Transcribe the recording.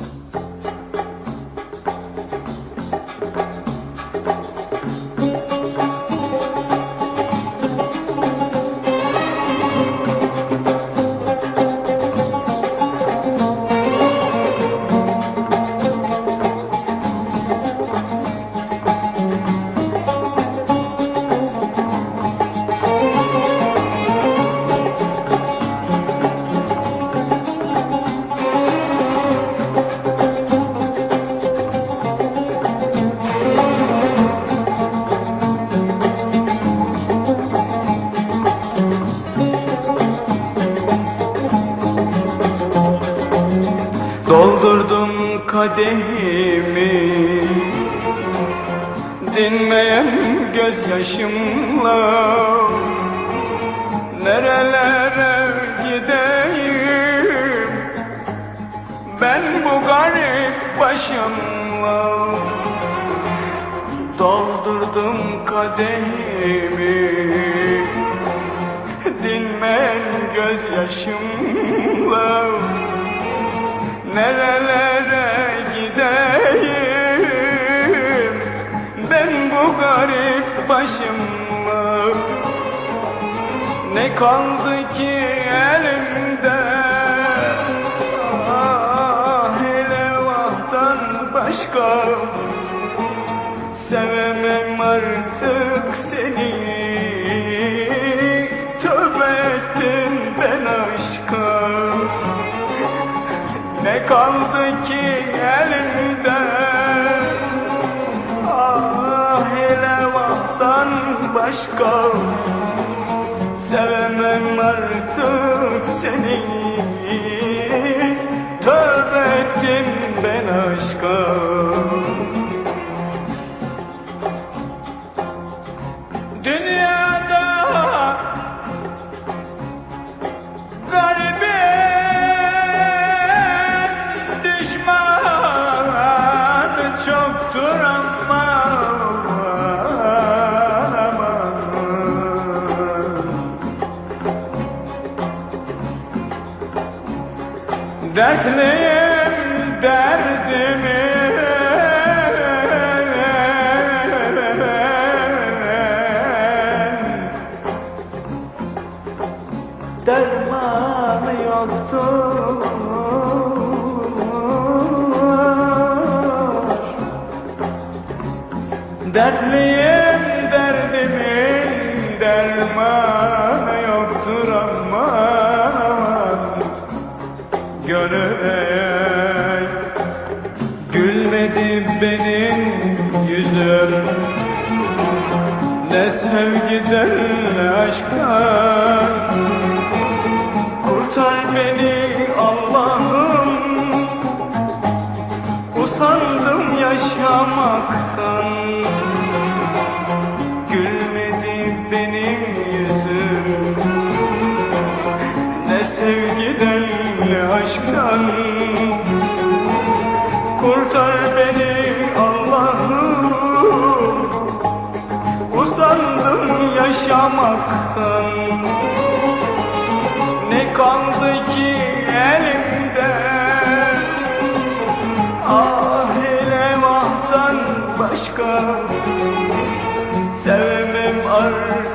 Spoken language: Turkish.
you. Doldurdum kadehimi. Dinmeyen gözyaşımla Nerelere gideyim? Ben bu garip başımla Doldurdum kadehimi. Dinmeyen gözyaşımla Nerelere gideyim? Ben bu garip başımla. Ne kaldı ki elimde? Ah hele vahdan başka. Sevemem artık seni kaldı ki elimde. Ah hele vahdan başka. Sevemem artık seni. Tövbe ettim ben aşka Dertliyim derdimi. Dermanı yoktur. Dertliyim derdimin dermanı Gönül gülmedi benim yüzüm. Ne sevgiden ne aşktan Kurtar beni Allah'ım. Usandım yaşamaktan. Gülmedi benim Beni Allah'ım. Usandım yaşamaktan. Ne kaldı ki elimde? Ah hele vahdan başka. Sevmem artık